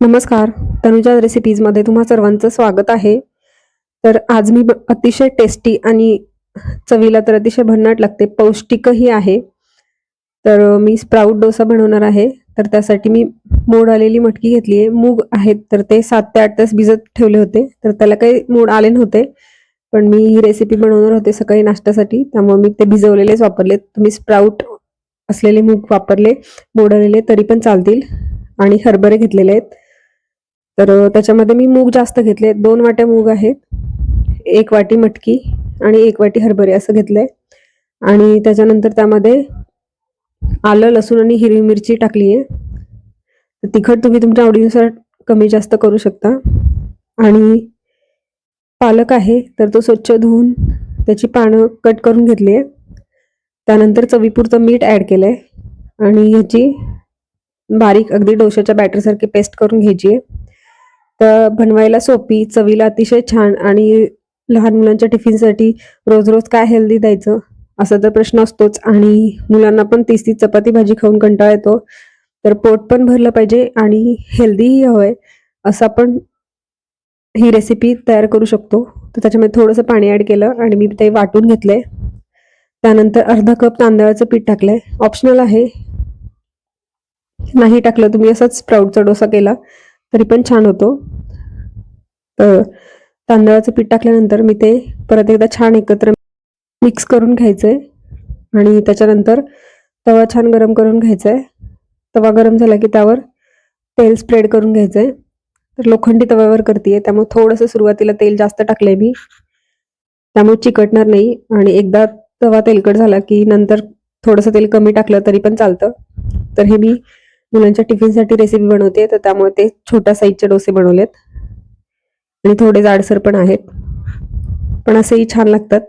नमस्कार. तनुजा रेसिपीजमध्ये तुम्हा सर्वांचं स्वागत आहे. तर आज मी ब- अतिशय टेस्टी आणि चवीला तर अतिशय भन्नाट लागते पौष्टिकही आहे. तर मी स्प्राऊट डोसा बनवणार आहे. तर त्यासाठी मी मोड आलेली मटकी घेतली आहे. मूग आहेत तर ते सात ते आठ तास भिजत ठेवले होते. तर त्याला काही मोड आले नव्हते. पण मी ही रेसिपी बनवणार होते सकाळी नाश्त्यासाठी. त्यामुळे मी ते भिजवलेलेच वापरले. तुम्ही स्प्राऊट असलेले मूग वापरले मोड आलेले तरी पण चालतील. आणि हरभरे घेतलेले आहेत. तर त्याच्यामध्ये मी मूग जास्त घेतले. दोन वाट्या मूग आहेत. एक वाटी मटकी आणि एक वाटी हरभरे असं घेतलंय. आणि त्याच्यानंतर त्यामध्ये आलं लसूण आणि हिरवी मिरची टाकली आहे. तिखट तुम्ही तुमच्या आवडीनुसार कमी जास्त करू शकता. आणि पालक आहे तर तो स्वच्छ धुवून त्याची पानं कट करून घेतली आहे. त्यानंतर चवीपुरतं मीठ ॲड केलं आहे आणि ह्याची बारीक अगदी डोशाच्या बॅटरसारखी पेस्ट करून घ्यायची आहे. तर बनवायला सोपी चवीला अतिशय छान आणि लहान मुलांच्या टिफिनसाठी रोज रोज काय हेल्दी द्यायचं? असा तर प्रश्न असतोच आणि मुलांना पण तीस तीस चपाती भाजी खाऊन कंटाळा येतो. तर पोट पण भरलं पाहिजे आणि हेल्दीही हवंय असं आपण ही रेसिपी तयार करू शकतो. तर त्याच्यामध्ये थोडंसं पाणी ॲड केलं आणि मी ते वाटून घेतलंय. त्यानंतर अर्धा कप तांदळाचं पीठ टाकलंय. ऑप्शनल आहे. नाही टाकलं तुम्ही असंच स्प्राऊटचा डोसा केला तरी पण छान होतो. तर तांदळाचं पीठ टाकल्यानंतर मी ते परत एकदा छान एकत्र मिक्स करून घ्यायचं आहे आणि त्याच्यानंतर तवा छान गरम करून घ्यायचा आहे तवा गरम झाला की त्यावर तेल स्प्रेड करून घ्यायचं आहे तर लोखंडी तव्यावर करते त्यामुळे थोडंसं सुरुवातीला तेल जास्त टाकलं आहे मी. त्यामुळे चिकटणार नाही. आणि एकदा तवा तेलकट झाला की नंतर थोडंसं तेल कमी टाकलं तरी पण चालतं. तर हे मी मुलांच्या टिफिनसाठी रेसिपी बनवते तर त्यामुळे ते छोट्या साईजचे डोसे बनवलेत. आणि थोडे जाडसर पण आहेत. पण असेही छान लागतात.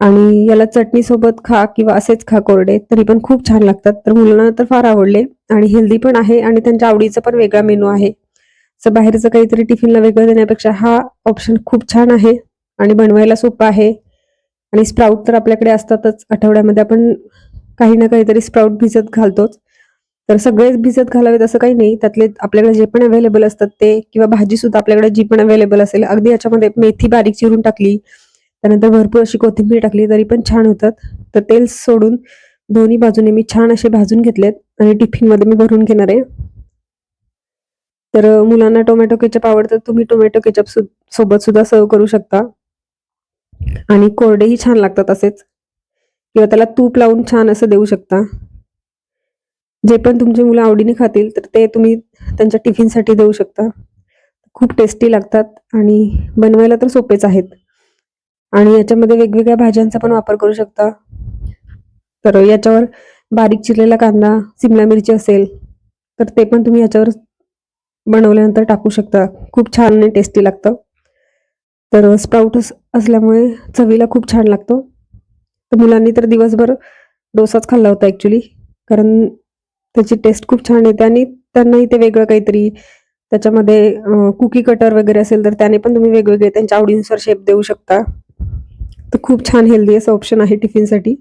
आणि याला चटणी सोबत खा किंवा असेच खा कोरडे तरी पण खूप छान लागतात. तर मुलांना तर फार आवडले. आणि हेल्दी पण आहे आणि त्यांच्या आवडीचा पण वेगळा मेनू आहे. तर बाहेरचं काहीतरी टिफिनला वेगळं देण्यापेक्षा हा ऑप्शन खूप छान आहे आणि बनवायला सोपं आहे. आणि स्प्राऊट तर आपल्याकडे असतातच. आठवड्यामध्ये आपण काही ना काहीतरी स्प्राऊट भिजत घालतोच. तर सगळेच भिजत घालावेत असं काही नाही. त्यातले आपल्याकडे जे पण अवेलेबल असतात ते किंवा भाजी सुद्धा आपल्याकडे जी पण अवेलेबल असेल अगदी याच्यामध्ये मेथी बारीक चिरून टाकली त्यानंतर भरपूर अशी कोथिंबीर टाकली तरी पण छान होतात. तर तेल सोडून दोन्ही बाजूने मी छान असे भाजून घेतलेत आणि टिफिनमध्ये मी भरून घेणार आहे. तर मुलांना टोमॅटो केचप आवडतं तुम्ही टोमॅटो केचप सु सोबत सुद्धा सर्व करू शकता. आणि कोरडेही छान लागतात असेच. किंवा त्याला तूप लावून छान असं देऊ शकता. जे पण तुमची मुलं आवडीने खातील तर ते तुम्ही त्यांच्या टिफिनसाठी देऊ शकता. खूप टेस्टी लागतात आणि बनवायला तर सोपेच आहेत. आणि याच्यामध्ये वेगवेगळ्या भाज्यांचा पण वापर करू शकता. तर याच्यावर बारीक चिरलेला कांदा सिमला मिरची असेल तर ते पण तुम्ही याच्यावर बनवल्यानंतर टाकू शकता. खूप छान आणि टेस्टी लागतं. तर स्प्राऊट असल्यामुळे चवीला खूप छान लागतो. तर मुलांनी तर दिवसभर डोसाच खाल्ला होता ॲक्च्युली कारण त्याची टेस्ट खूप छान येते आणि त्यांनाही ते वेगळं काहीतरी त्याच्यामध्ये कुकी कटर वगैरे असेल तर त्याने पण तुम्ही वेगवेगळे त्यांच्या आवडीनुसार शेप देऊ शकता. तर खूप छान हेल्दी असं ऑप्शन आहे टिफिनसाठी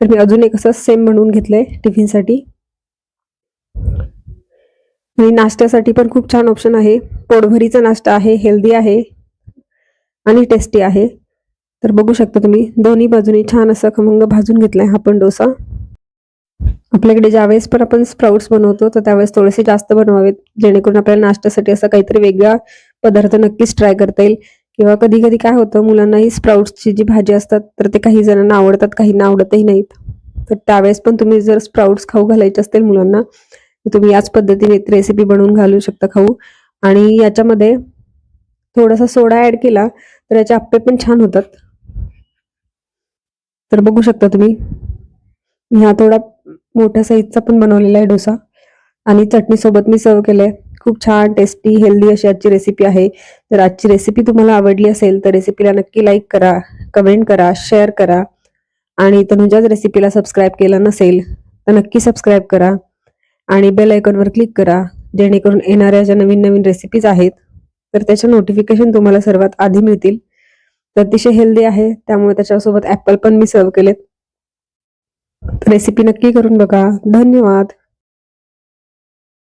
तर मी अजून एक असं सेम बनवून घेतलंय टिफिनसाठी आणि नाश्त्यासाठी पण खूप छान ऑप्शन आहे. पोटभरीचा नाश्ता आहे हेल्दी आहे आणि टेस्टी आहे. तर बघू शकता तुम्ही दोन्ही बाजूनी छान असं खमंग भाजून घेतलाय हा पण डोसा. आपल्याकडे ज्यावेळेस पण आपण स्प्राउट्स बनवतो तर त्यावेळेस थोडेसे जास्त बनवावेत जेणेकरून आपल्याला नाश्त्यासाठी असं काहीतरी वेगळा पदार्थ नक्कीच ट्राय करता येईल. किंवा कधी कधी काय होतं मुलांनाही स्प्राउट्सची जी भाजी असतात तर ते काही जणांना आवडतात काहींना आवडतही नाहीत. तर त्यावेळेस पण तुम्ही जर स्प्राउट्स खाऊ घालायचे असतील मुलांना तर तुम्ही याच पद्धतीने रेसिपी बनवून घालू शकता खाऊ. आणि याच्यामध्ये थोडासा सोडा ऍड केला तर याचे आप्पे पण छान होतात. तर बघू शकता तुम्ही. हा थोडा मोठ्या साईजचा पण बनवलेला आहे डोसा. आणि चटणीसोबत मी सर्व आहे खूप छान टेस्टी हेल्दी अशी आजची रेसिपी आहे. जर आजची रेसिपी तुम्हाला आवडली असेल तर रेसिपीला नक्की लाईक करा कमेंट करा शेअर करा. आणि तनुजाच रेसिपीला सबस्क्राईब केलं नसेल तर नक्की सबस्क्राईब करा. आणि बेल आयकॉनवर क्लिक करा जेणेकरून येणाऱ्या ज्या नवीन नवीन रेसिपीज आहेत तर त्याच्या नोटिफिकेशन तुम्हाला सर्वात आधी मिळतील. तर अतिशय हेल्दी आहे त्यामुळे त्याच्यासोबत ॲपल पण मी सर्व केलेत. रेसिपी नक्की करून बघा. धन्यवाद.